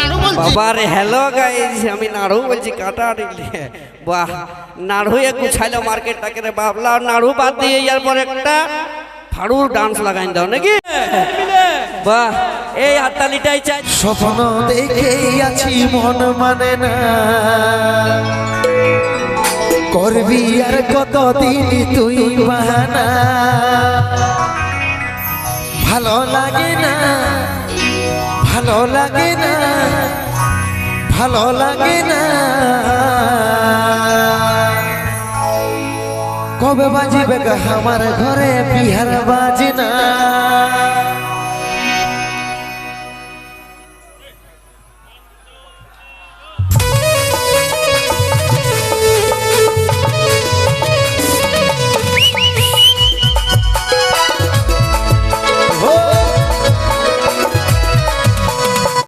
নাড়ু বলছি? বাবা রে হ্যালো গাইস আমি নাড়ু বলছি কাটা বাহ নাড়ু এ গুছাইলো মার্কেটটাকে রে বাবলা নাড়ু বাদ দিয়ে ইয়ার পর একটা ফাড়ুর ডান্স লাগাই দাও নাকি? বাহ এই হাততালিটাই চাই। স্বপ্ন দেখেই আছি মন মানে না। করবি আর কতদিন তুই বাহানা? ভালো লাগে না। ভালো লাগে না ভালো লাগে না। কবে বাজিবে আমার ঘরে বিহার বা?